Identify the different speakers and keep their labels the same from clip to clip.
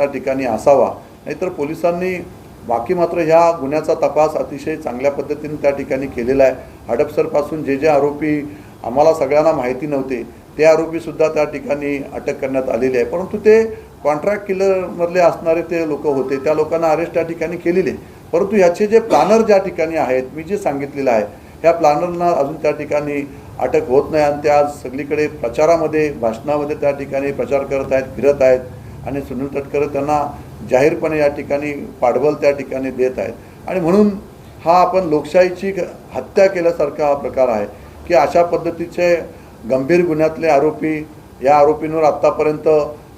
Speaker 1: त्या ठिकाणी असावा. नाहीतर पोलिसांनी बाकी मात्र ह्या गुन्ह्याचा तपास अतिशय चांगल्या पद्धतीने त्या ठिकाणी केलेला आहे. हडपसरपासून जे जे आरोपी आम्हाला सगळ्यांना माहिती नव्हते ते आरोपीसुद्धा त्या ठिकाणी अटक करण्यात आलेले आहे. परंतु ते कॉन्ट्रॅक्ट किलरमधले असणारे ते लोक होते त्या लोकांना अरेस्ट त्या ठिकाणी केलेले परंतु ह्याचे जे प्लॅनर ज्या ठिकाणी आहेत मी जे सांगितलेलं आहे ह्या प्लॅनरना अजून त्या ठिकाणी अटक होत नाही आणि ते आज सगळीकडे प्रचारामध्ये भाषणामध्ये त्या ठिकाणी प्रचार करत आहेत फिरत आहेत. आणि सुनील तटकरे त्यांना जाहीरपणे या ठिकाणी पाठबल त्या ठिकाणी देत आहेत. आणि म्हणून हा आपण लोकशाहीची हत्या केल्यासारखा हा प्रकार आहे की अशा पद्धतीचे गंभीर गुन्ह्यातले आरोपी या आरोपींवर आत्तापर्यंत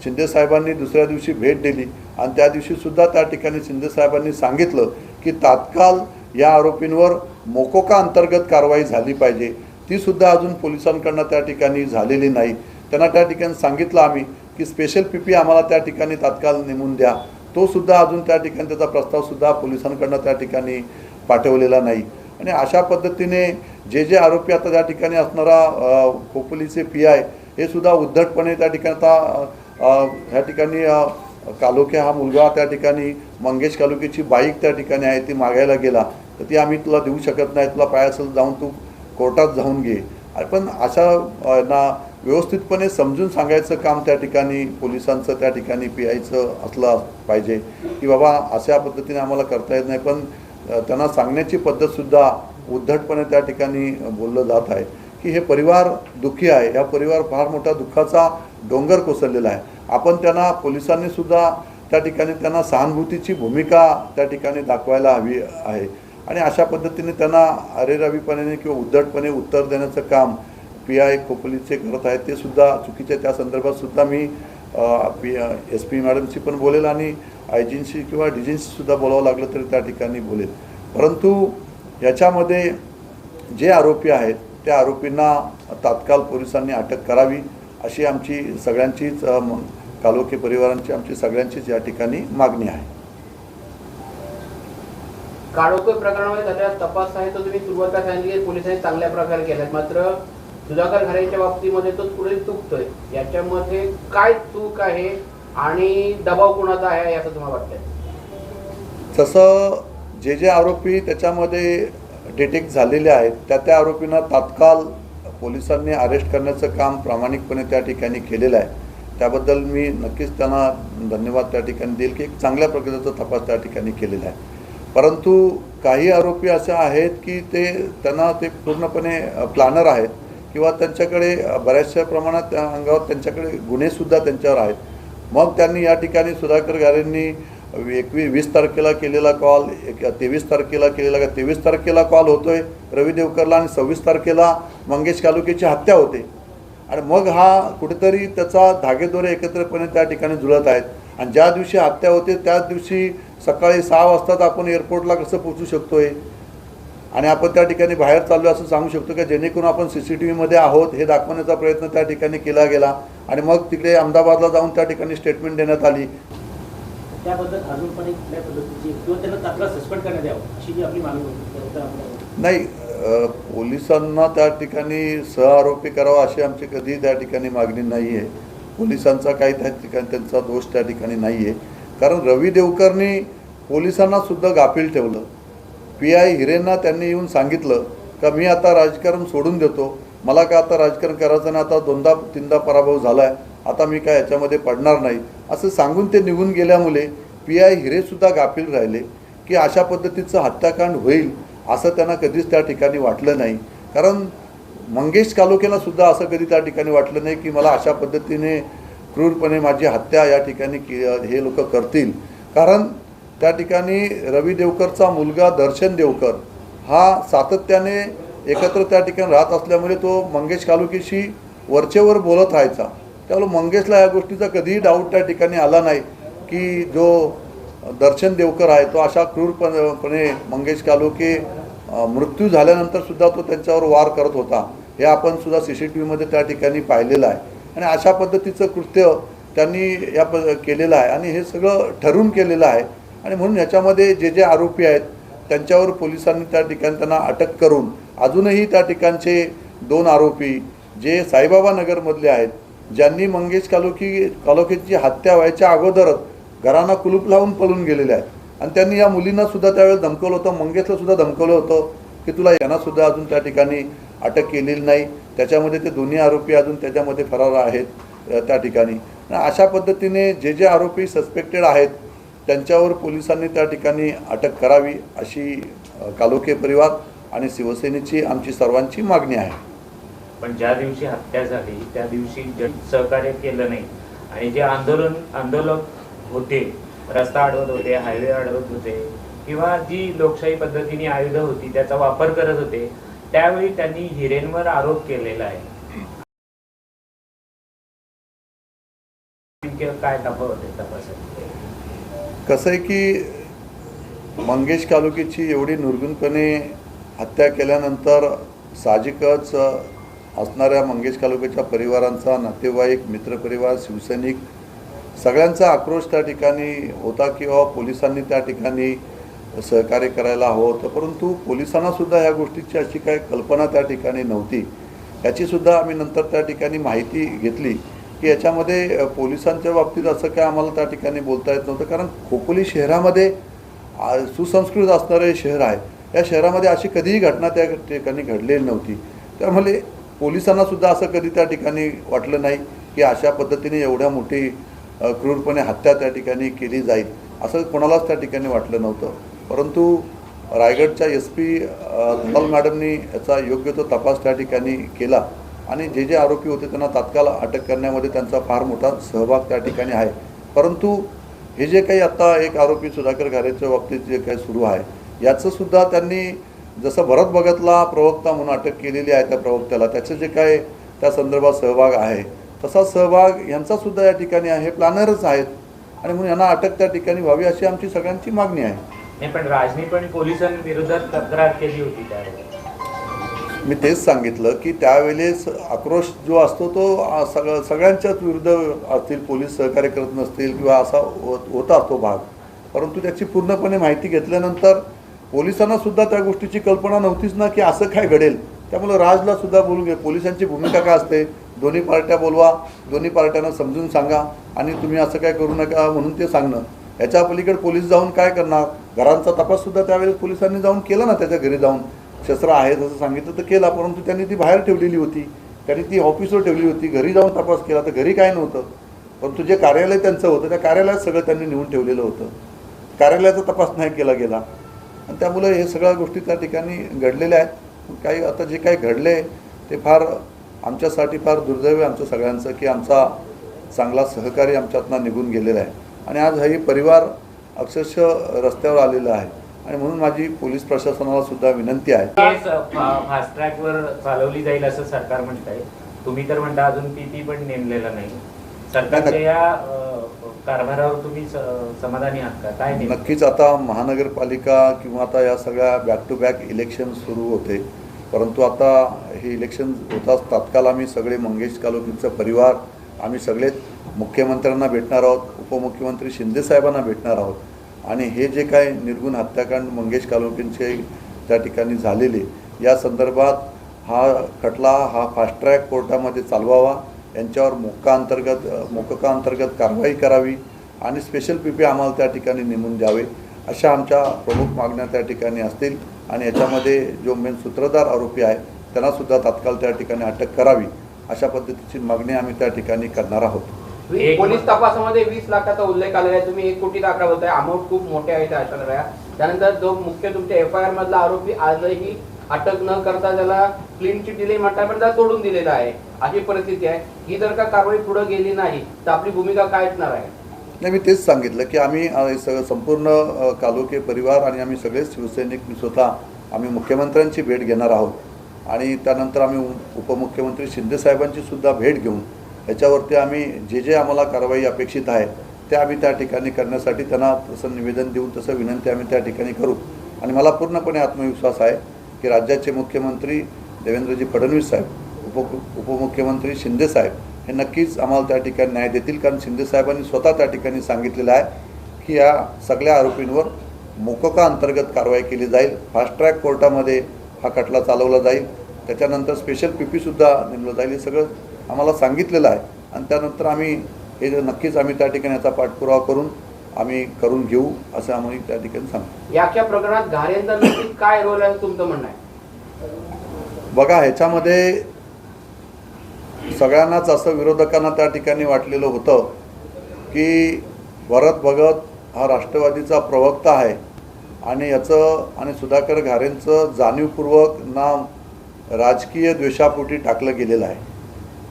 Speaker 1: शिंदेसाहेबांनी दुसऱ्या दिवशी भेट दिली आणि त्या दिवशीसुद्धा त्या ठिकाणी शिंदेसाहेबांनी सांगितलं की तात्काळ या आरोपींवर मोकोका अंतर्गत कारवाई झाली पाहिजे. तीसुद्धा अजून पोलिसांकडनं त्या ठिकाणी झालेली नाही. त्यांना त्या ठिकाणी सांगितलं आम्ही की स्पेशल पी पी आम्हाला त्या ठिकाणी तात्काळ नेमून द्या. तो सुद्धा अजून त्या ठिकाणी त्याचा प्रस्तावसुद्धा पोलिसांकडनं त्या ठिकाणी पाठवलेला नाही. आणि अशा पद्धतीने जे जे आरोपी आता त्या ठिकाणी असणारा खोपलीचे खोपोलीचे पी आय हे सुद्धा उद्धटपणे त्या ठिकाणी आता ह्या ठिकाणी कालुक्या हा मुलगा त्या ठिकाणी मंगेश कालुक्याची बाईक त्या ठिकाणी आहे ती मागायला गेला. तर ती आम्ही तुला देऊ शकत नाही तुला पाय असेल जाऊन तू कोर्टात जाऊन घे. पण अशा ना व्यवस्थितपणे समजून सांगायचं काम त्या ठिकाणी पोलिसांचं त्या ठिकाणी पी आयचं असलं पाहिजे की बाबा अशा पद्धतीने आम्हाला करता येत नाही. पण त्यांना सांगण्याची पद्धतसुद्धा उद्धटपणे त्या ठिकाणी बोललं जात आहे की हे परिवार दुःखी आहे. या परिवार फार मोठा दुःखाचा डोंगर कोसळलेला आहे. आपण त्यांना पोलिसांनी सुद्धा त्या ठिकाणी त्यांना सहानुभूतीची भूमिका त्या ठिकाणी दाखवायला हवी आहे. आणि अशा पद्धतीने त्यांना अरेरावीपणे किंवा उद्धटपणे उत्तर देण्याचं काम पी आय खोपलीचे करत आहेत ते सुद्धा चुकीच्या त्या संदर्भात सुद्धा मी पी एस पी मॅडमशी पण बोलेल आणि आयजींशी किंवा डीजींशी सुद्धा बोलावं लागलं तरी त्या ठिकाणी बोलेल. परंतु याच्यामध्ये जे आरोपी आहेत त्या आरोपींना तात्काळ पोलिसांनी अटक करावी अशी आमची सगळ्यांचीच कालोके परिवारांची आमची सगळ्यांचीच या ठिकाणी मागणी आहे.
Speaker 2: काळोखे प्रकरणामध्ये झालेला तपास आहे तो तुम्ही सुरुवातीला सांगितली पोलिसांनी चांगल्या प्रकारे केला. मात्र सुधाकर घराच्या बाबतीमध्ये तो पुढे चुकतोय. याच्यामध्ये काय चूक आहे आणि दबाव कोणाचा आहे असं तुम्हाला वाटतंय?
Speaker 1: तसं जे जे आरोपी त्याच्यामध्ये डिटेक्ट झालेले आहेत त्या त्या आरोपींना तात्काळ पोलिसांनी अरेस्ट करण्याचं काम प्रामाणिकपणे त्या ठिकाणी केलेलं आहे. त्याबद्दल मी नक्कीच त्यांना धन्यवाद त्या ठिकाणी देईल की एक चांगल्या प्रकारचा तपास त्या ठिकाणी केलेला आहे. परंतु काही आरोपी असे आहेत की ते त्यांना ते पूर्णपणे प्लॅनर आहेत. किंवा त्यांच्याकडे बऱ्याचशा प्रमाणात त्या अंगावर त्यांच्याकडे गुन्हेसुद्धा त्यांच्यावर आहेत. मग त्यांनी या ठिकाणी सुधाकर गारेंनी एकवी वीस तारखेला केलेला कॉल एक तेवीस तारखेला केलेला का तेवीस तारखेला कॉल होतोय रवी देवकरला आणि सव्वीस तारखेला मंगेश कालुकेची हत्या होते. आणि मग हा कुठेतरी त्याचा धागेदोरे एकत्रपणे त्या ठिकाणी जुळत आहेत. आणि ज्या दिवशी हत्या होते त्याच दिवशी सकाळी सहा वाजताच आपण एअरपोर्टला कसं पोचू शकतोय? आणि आपण त्या ठिकाणी बाहेर चाललो असं सांगू शकतो की? जेणेकरून आपण सी सी टी व्हीमध्ये आहोत हे दाखवण्याचा प्रयत्न त्या ठिकाणी केला गेला. आणि मग तिकडे अहमदाबादला जाऊन त्या ठिकाणी स्टेटमेंट देण्यात आली.
Speaker 3: त्याबद्दल अजून पण
Speaker 1: नाही पोलिसांना त्या ठिकाणी सहआरोपी करावा अशी आमची कधी त्या ठिकाणी मागणी नाही आहे पोलिसांचा काही त्या ठिकाणी त्यांचा दोष त्या ठिकाणी नाही आहे कारण रवी देवकरनी पोलिसांना सुद्धा गाफील ठेवलं. पी आय हिरेंना त्यांनी येऊन सांगितलं का मी आता राजकारण सोडून देतो. मला का आता राजकारण करायचं नाही? आता दोनदा तीनदा पराभव झाला आहे आता मी काय याच्यामध्ये पडणार नाही? असं सांगून ते निघून गेल्यामुळे पी आय हिरेसुद्धा गाफील राहिले की अशा पद्धतीचं हत्याकांड होईल असं त्यांना कधीच त्या ठिकाणी वाटलं नाही. कारण मंगेश कालोखेला सुद्धा असं कधी त्या ठिकाणी वाटलं नाही की मला अशा पद्धतीने क्रूरपणे माझी हत्या या ठिकाणी की हे लोक करतील. कारण त्या ठिकाणी रवी देवकरचा मुलगा दर्शन देवकर हा सातत्याने एकत्र त्या ठिकाणी राहत असल्यामुळे तो मंगेश कालुकेशी वरचेवर बोलत राहायचा. त्यामुळे मंगेशला या गोष्टीचा कधीही डाऊट त्या ठिकाणी आला नाही की जो दर्शन देवकर आहे तो अशा क्रूरपणे मंगेश कालुके मृत्यू झाल्यानंतर सुद्धा तो त्यांच्यावर वार करत होता. हे आपण सुद्धा सी सी टी व्हीमध्ये त्या ठिकाणी पाहिलेलं आहे. आणि अशा पद्धतीचं कृत्य त्यांनी या प केलेलं आहे. आणि हे सगळं ठरवून केलेलं आहे. आणि म्हणून ह्याच्यामध्ये जे जे आरोपी आहेत त्यांच्यावर पोलिसांनी त्या ठिकाणी त्यांना अटक करून अजूनही त्या ठिकाणचे दोन आरोपी जे साईबाबा नगरमधले आहेत ज्यांनी मंगेश कालोखी कालोखेची हत्या व्हायच्या अगोदरच घरांना कुलूप लावून पळून गेलेले आहेत. आणि त्यांनी या मुलींना सुद्धा त्यावेळेस धमकवलं होतं मंगेशला सुद्धा धमकवलं होतं की तुला यांना सुद्धा अजून त्या ठिकाणी अटक केलेली नाही. त्याच्यामध्ये ते दोन्ही आरोपी अजून त्याच्यामध्ये फरार आहेत त्या ठिकाणी. अशा पद्धतीने जे जे आरोपी सस्पेक्टेड आहेत त्यांच्यावर पोलिसांनी त्या ठिकाणी अटक करावी अशी कालोके परिवार आणि शिवसेनेची आमची सर्वांची मागणी आहे.
Speaker 4: पण ज्या दिवशी हत्या झाली त्या दिवशी सहकार्य केलं नाही आणि जे आंदोलन आंदोलक होते रस्ता अडवत होते हायवे अडवत होते किंवा जी लोकशाही पद्धतीने आयुध होती त्याचा वापर करत होते त्यावेळी त्यांनी हिरेनवर आरोप केलेला आहे. काय तपास होते तपासात
Speaker 1: कसं आहे की मंगेश कालोकीची एवढी निर्गुणपणे हत्या केल्यानंतर साहजिकच असणाऱ्या मंगेश कालोकीच्या परिवारांचा नातेवाईक मित्रपरिवार शिवसैनिक सगळ्यांचा आक्रोश त्या ठिकाणी होता किंवा पोलिसांनी त्या ठिकाणी सहकार्य करायला हवं होतं. परंतु पोलिसांनासुद्धा ह्या गोष्टीची अशी काही कल्पना त्या ठिकाणी नव्हती. याचीसुद्धा आम्ही नंतर त्या ठिकाणी माहिती घेतली. की याच्यामध्ये पोलिसांच्या बाबतीत असं काय आम्हाला त्या ठिकाणी बोलता येत नव्हतं. कारण खोपोली शहरामध्ये सुसंस्कृत असणारं हे शहर आहे. या शहरामध्ये अशी कधीही घटना त्या ठिकाणी घडलेली नव्हती. त्यामुळे पोलिसांना सुद्धा असं कधी त्या ठिकाणी वाटलं नाही की अशा पद्धतीने एवढ्या मोठी क्रूरपणे हत्या त्या ठिकाणी केली जाईल असं कोणालाच त्या ठिकाणी वाटलं नव्हतं. परंतु रायगडच्या एस पी मॅडमनी याचा योग्य तो तपास त्या ठिकाणी केला. आणि जे जे आरोपी होते त्यांना तात्काळ अटक करण्यामध्ये त्यांचा फार मोठा सहभाग त्या ठिकाणी आहे. परंतु हे जे काही आता एक आरोपी सुधाकर घारेच्या बाबतीत जे काही सुरू आहे याचं सुद्धा त्यांनी जसं भरत भगतला प्रवक्ता म्हणून अटक केलेली आहे त्या प्रवक्त्याला त्याचं जे काय त्या संदर्भात सहभाग आहे तसा सहभाग यांचा सुद्धा या ठिकाणी आहे प्लॅनरच आहेत. आणि म्हणून यांना अटक त्या ठिकाणी व्हावी अशी आमची सगळ्यांची मागणी आहे.
Speaker 4: पण राजनी पण पोलिसांविरोधात तक्रार केली होती त्यावेळी.
Speaker 1: मी तेच सांगितलं की त्यावेळेस आक्रोश जो असतो तो सगळं सग सगळ्यांच्याच विरुद्ध असतील पोलीस सहकार्य करत नसतील किंवा असा होत होता तो भाग. परंतु त्याची पूर्णपणे माहिती घेतल्यानंतर पोलिसांना सुद्धा त्या गोष्टीची कल्पना नव्हतीच ना की असं काय घडेल. त्यामुळे राजला सुद्धा बोलून घे पोलिसांची भूमिका काय असते? दोन्ही पार्ट्या बोलवा दोन्ही पार्ट्यांना समजून सांगा आणि तुम्ही असं काय करू नका म्हणून ते सांगणं. याच्या पलीकडे पोलीस जाऊन काय करणार? घरांचा तपाससुद्धा त्यावेळेस पोलिसांनी जाऊन केला ना त्याच्या घरी जाऊन. शस्त्र आहेत असं सांगितलं तर केला परंतु त्यांनी ती बाहेर ठेवलेली होती. त्यांनी ती ऑफिसवर ठेवली होती. घरी जाऊन तपास केला तर घरी काय नव्हतं. परंतु जे कार्यालय त्यांचं होतं त्या कार्यालयात सगळं त्यांनी नेऊन ठेवलेलं होतं. कार्यालयाचा तपास नाही केला गेला. आणि त्यामुळे हे सगळ्या गोष्टी त्या ठिकाणी घडलेल्या आहेत. काही आता जे काही घडले ते फार आमच्यासाठी फार दुर्दैव आहे आमच्या सगळ्यांचं की आमचा चांगला सहकारी आमच्यातनं निघून गेलेला आहे. आणि आज हाही परिवार अक्षरशः रस्त्यावर आलेला आहे. आणि म्हणून माझी पोलीस प्रशासनाला सुद्धा विनंती आहे.
Speaker 4: फास्ट ट्रॅकवर चालवली जाईल असं सरकार म्हणत आहे तुम्ही तर म्हणता अजून पी ती पण नेमलेला नाही. सरकारच्या या अ, कारभारावर तुम्ही समाधानी आहात का? काय नेमकं?
Speaker 1: नक्कीच आता महानगरपालिका किंवा आता या सगळ्या बॅक टू बॅक इलेक्शन सुरू होते. परंतु आता हे इलेक्शन होताच तात्काळ आम्ही सगळे मंगेश कालोकीचा परिवार आम्ही सगळेच मुख्यमंत्र्यांना भेटणार आहोत उपमुख्यमंत्री शिंदेसाहेबांना भेटणार आहोत. आणि हे जे काय निर्गुण हत्याकांड मंगेश कालोकींचे त्या ठिकाणी झालेले या संदर्भात हा खटला हा फास्ट ट्रॅक कोर्टामध्ये चालवावा यांच्यावर मोक्का अंतर्गत कारवाई करावी आणि स्पेशल पी पी आम्हाला त्या ठिकाणी नेमून द्यावे अशा आमच्या प्रमुख मागण्या त्या ठिकाणी असतील. आणि याच्यामध्ये जो मेन सूत्रधार आरोपी आहे त्यांनासुद्धा तात्काळ त्या ठिकाणी अटक करावी अशा पद्धतीची मागणी आम्ही त्या ठिकाणी करणार आहोत.
Speaker 2: पोलीस तपासामध्ये वीस लाखाचा उल्लेख आलेला आहे. तुम्ही एक कोटी अकरा बोलताय. अमाऊंट खूप मोठे आहेत अशा सगळ्या त्यानंतर जो मुख्य तुमच्या एफ आय आर मधला आरोपी आजही अटक न करता त्याला क्लीन चिट दिली म्हणता पण त्याला सोडून दिलेला आहे. अशी परिस्थिती आहे. ही जर का कारवाई पुढे गेली नाही तर आपली भूमिका काय असणार आहे?
Speaker 1: नाही मी तेच सांगितलं की आम्ही सगळं संपूर्ण अ, कालोखे परिवार आणि आम्ही सगळेच शिवसैनिक मी स्वतः आम्ही मुख्यमंत्र्यांची भेट घेणार आहोत. आणि त्यानंतर आम्ही उपमुख्यमंत्री शिंदेसाहेबांची सुद्धा भेट घेऊन याच्यावरती आम्ही जे जे आम्हाला कारवाई अपेक्षित आहे ते आम्ही त्या ठिकाणी करण्यासाठी त्यांना तसं निवेदन देऊन तसं विनंती आम्ही त्या ठिकाणी करू. आणि मला पूर्णपणे आत्मविश्वास आहे की राज्याचे मुख्यमंत्री देवेंद्रजी फडणवीस साहेब उप उपमुख्यमंत्री शिंदे साहेब हे नक्कीच आम्हाला त्या ठिकाणी न्याय देतील. कारण शिंदे साहेबांनी स्वतः त्या ठिकाणी सांगितलेलं आहे की या सगळ्या आरोपींवर मोकोका अंतर्गत कारवाई केली जाईल. फास्ट ट्रॅक कोर्टामध्ये हा खटला चालवला जाईल. त्याच्यानंतर स्पेशल पी पीसुद्धा नेमलं जाईल. हे सगळं आम्हाला सांगितलेलं आहे. आणि त्यानंतर आम्ही हे नक्कीच आम्ही त्या ठिकाणी याचा पाठपुरावा करून आम्ही करून घेऊ असं आम्ही त्या ठिकाणी सांगतो.
Speaker 2: याच्या प्रकरणात घारेंचा काय रोल आहे तुमचं म्हणणं आहे?
Speaker 1: बघा ह्याच्यामध्ये सगळ्यांनाच असं विरोधकांना त्या ठिकाणी वाटलेलं होतं की भरत भगत हा राष्ट्रवादीचा प्रवक्ता आहे. आणि याचं आणि सुधाकर घारेंचं जाणीवपूर्वक नाव राजकीय द्वेषापोटी टाकलं गेलेलं आहे.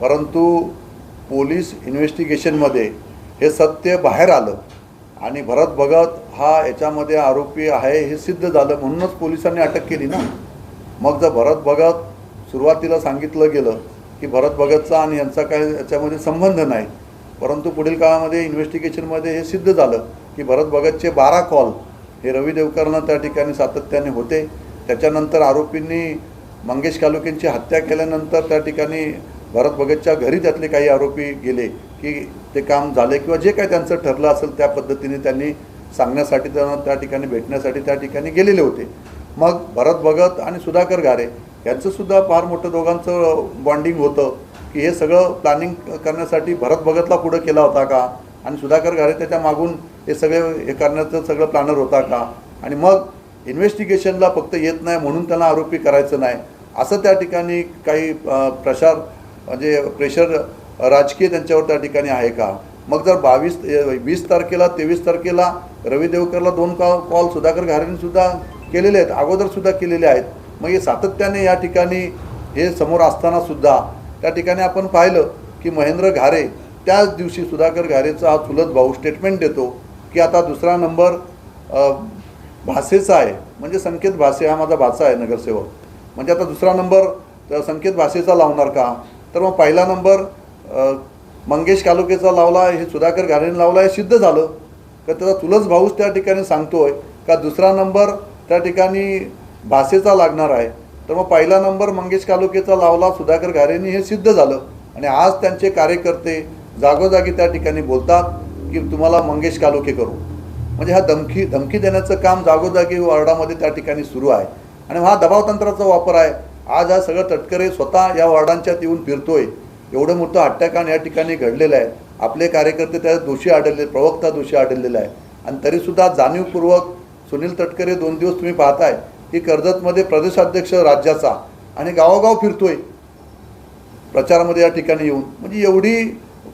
Speaker 1: परंतु पोलीस इन्व्हेस्टिगेशनमध्ये हे सत्य बाहेर आलं आणि भरत भगत हा याच्यामध्ये आरोपी आहे हे सिद्ध झालं म्हणूनच पोलिसांनी अटक केली ना. मग जर भरत भगत सुरुवातीला सांगितलं गेलं की भरत भगतचा आणि यांचा काय याच्यामध्ये संबंध नाही परंतु पुढील काळामध्ये इन्व्हेस्टिगेशनमध्ये हे सिद्ध झालं की भरत भगतचे बारा कॉल हे रवी देवकरनं त्या ठिकाणी सातत्याने होते. त्याच्यानंतर आरोपींनी मंगेश कालुकेंची हत्या केल्यानंतर त्या ठिकाणी भरत भगतच्या घरी त्यातले काही आरोपी गेले की ते काम झाले किंवा जे काही त्यांचं ठरलं असेल त्या पद्धतीने त्यांनी सांगण्यासाठी त्यांना त्या ठिकाणी भेटण्यासाठी त्या ठिकाणी गेलेले होते. मग भरत भगत आणि सुधाकर घारे यांचंसुद्धा फार मोठं दोघांचं बॉन्डिंग होतं की हे सगळं प्लॅनिंग करण्यासाठी भरत भगतला पुढं केला होता का? आणि सुधाकर घारे त्याच्या मागून हे सगळे हे करण्याचं सगळं प्लॅनर होता का? आणि मग इन्व्हेस्टिगेशनला फक्त येत नाही म्हणून त्यांना आरोपी करायचं नाही. असं त्या ठिकाणी काही प्रसार म्हणजे प्रेशर राजकीय त्यांच्यावर त्या ठिकाणी आहे का? मग जर बावीस वीस तारखेला तेवीस तारखेला रवी देवकरला दोन कॉल कॉल सुधाकर घारेंनीसुद्धा केलेले आहेत अगोदरसुद्धा केलेले आहेत. मग हे सातत्याने या ठिकाणी हे समोर असतानासुद्धा त्या ठिकाणी आपण पाहिलं की महेंद्र घारे त्याच दिवशी सुधाकर घारेचा हा चुलत भाऊ स्टेटमेंट देतो की आता दुसरा नंबर भाषेचा आहे. म्हणजे संकेत भाषे हा माझा भाचा आहे नगरसेवक. म्हणजे आता दुसरा नंबर संकेत भाषेचा लावणार का? तर मग पहिला नंबर मंगेश कालुकेचा लावला हे सुधाकर घारेने लावला हे सिद्ध झालं. का त्याचा तुलच भाऊच त्या ठिकाणी सांगतोय का दुसरा नंबर त्या ठिकाणी भाषेचा लागणार आहे. तर मग पहिला नंबर मंगेश कालुकेचा लावला सुधाकर घारेंनी हे सिद्ध झालं. आणि आज त्यांचे कार्यकर्ते जागोजागी त्या ठिकाणी बोलतात की तुम्हाला मंगेश कालुके करू. म्हणजे हा धमकी धमकी देण्याचं काम जागोजागी वार्डामध्ये त्या ठिकाणी सुरू आहे. आणि हा दबावतंत्राचा वापर आहे. आज हा सगळं तटकरे स्वतः या वॉर्डांच्यात येऊन फिरतोय. एवढं मोठं हत्याकांड या ठिकाणी घडलेलं आहे. आपले कार्यकर्ते त्या दोषी आढळले प्रवक्ता दोषी आढळलेला आहे. आणि तरीसुद्धा जाणीवपूर्वक सुनील तटकरे दोन दिवस तुम्ही पाहताय की कर्जतमध्ये प्रदेशाध्यक्ष राज्याचा आणि गावोगाव फिरतोय प्रचारामध्ये या ठिकाणी येऊन. म्हणजे एवढी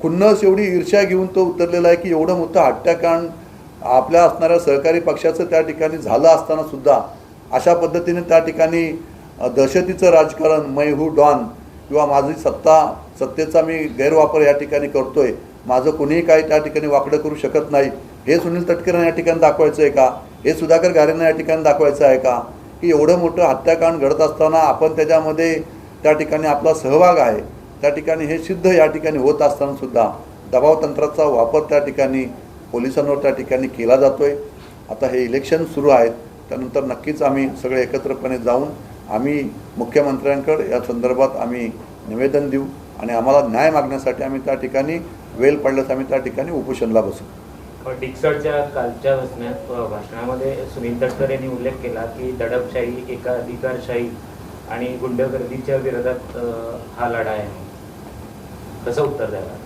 Speaker 1: खुन्नस एवढी ईर्ष्या घेऊन तो उतरलेला आहे की एवढं मोठं हत्याकांड आपल्या असणाऱ्या सहकारी पक्षाचं त्या ठिकाणी झालं असताना सुद्धा अशा पद्धतीने त्या ठिकाणी दहशतीचं राजकारण मै हू डॉन किंवा माझी सत्ता सत्तेचा मी गैरवापर या ठिकाणी करतो आहे माझं कुणीही काही त्या ठिकाणी वाकडं करू शकत नाही. हे सुनील तटकरेंना या ठिकाणी दाखवायचं आहे का? हे सुधाकर घारेंना या ठिकाणी दाखवायचं आहे का? की एवढं मोठं हत्याकांड घडत असताना आपण त्याच्यामध्ये त्या ठिकाणी आपला सहभाग आहे. त्या ठिकाणी हे सिद्ध या ठिकाणी होत असताना सुद्धा दबाव तंत्राचा वापर त्या ठिकाणी पोलिसांवर त्या ठिकाणी केला जातो आहे आता हे इलेक्शन सुरू आहेत. त्यानंतर नक्कीच आम्ही सगळे एकत्रपणे जाऊन आम्ही मुख्यमंत्र्यांकडे या संदर्भात आम्ही निवेदन देऊ आणि आम्हाला न्याय मागण्यासाठी आम्ही त्या ठिकाणी वेळ पडल्यास आम्ही त्या ठिकाणी उपोषणला बसू.
Speaker 4: डिक्सडच्या कालच्या भाषणात भाषणामध्ये सुनील तटकरे यांनी उल्लेख केला की दडपशाही एकाधिकारशाही आणि गुंडगर्दीच्या विरोधात हा लढा आहे. कसं उत्तर द्यायला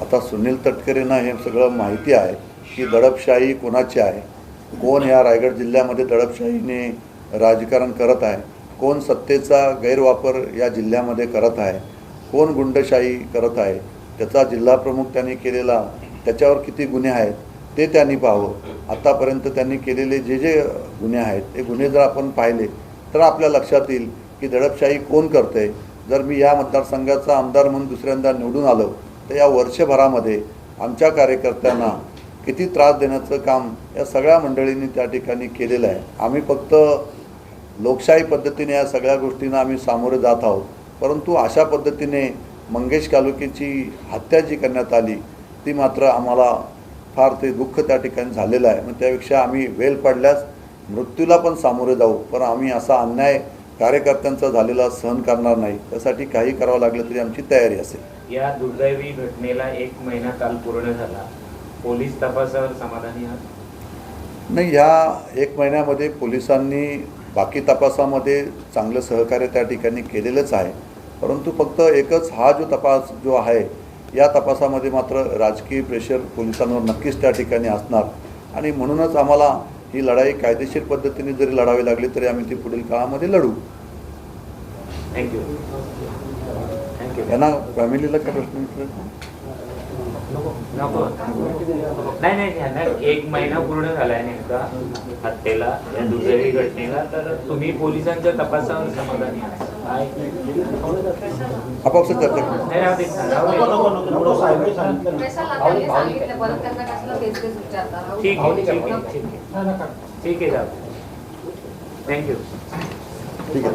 Speaker 1: आता सुनील तटकरेंना हे सगळं माहिती आहे की दडपशाही कोणाची आहे? कोण ह्या रायगड जिल्ह्यामध्ये दडपशाहीने राजकारण करत आहे. कोण सत्तेचा गैरवापर या जिल्ह्यामध्ये करत आहे? कोण गुंडशाही करत आहे? त्याचा जिल्हाप्रमुख त्यांनी केलेला त्याच्यावर किती गुन्हे आहेत ते त्यांनी पाहावं. आतापर्यंत त्यांनी केलेले जे जे गुन्हे आहेत ते गुन्हे जर आपण पाहिले तर आपल्या लक्षात येईल की दडपशाही कोण करते जर मी या मतदारसंघाचा आमदार म्हणून दुसऱ्यांदा निवडून आलो तर या वर्षभरामध्ये आमच्या कार्यकर्त्यांना किती त्रास देण्याचं काम या सगळ्या मंडळींनी त्या ठिकाणी केलेलं आहे. आम्ही फक्त लोकशाही पद्धतीने या सगळ्या गोष्टींना आम्ही सामोरे जात आहोत. परंतु अशा पद्धतीने मंगेश कालुकेची हत्या जी करण्यात आली ती मात्र आम्हाला फार ते दुःख त्या ठिकाणी झालेलं आहे. मग त्यापेक्षा आम्ही वेल पडल्यास मृत्यूला पण सामोरे जाऊ. पण आम्ही असा अन्याय कार्यकर्त्यांचा झालेला सहन करणार नाही. त्यासाठी काही करावं लागलं तरी आमची तयारी असेल.
Speaker 4: या दुर्दैवी घटनेला एक महिना काल पूर्ण झाला. पोलीस तपासावर समाधानी आहात?
Speaker 1: नाही ह्या एक महिन्यामध्ये पोलिसांनी बाकी तपासामध्ये चांगलं सहकार्य त्या ठिकाणी केलेलंच आहे. परंतु फक्त एकच हा जो तपास जो आहे या तपासामध्ये मात्र राजकीय प्रेशर पोलिसांवर नक्कीच त्या ठिकाणी असणार. आणि म्हणूनच आम्हाला ही लढाई कायदेशीर पद्धतीने जरी लढावी लागली तरी आम्ही ती पुढील काळामध्ये लढू.
Speaker 4: थँक्यू थँक्यू
Speaker 1: यांना फॅमिलीला काय प्रश्न विचारायचा?
Speaker 4: नको नाही नाही ह्यांना एक महिना पूर्ण झालाय नेमका हत्येला या दुर्दैवी घटनेला. तर तुम्ही पोलिसांच्या तपासावर समाधानी?
Speaker 1: आपापसात चर्चा.
Speaker 4: नाही, ठीक आहे ठीक थँक्यू
Speaker 1: ठीक आहे.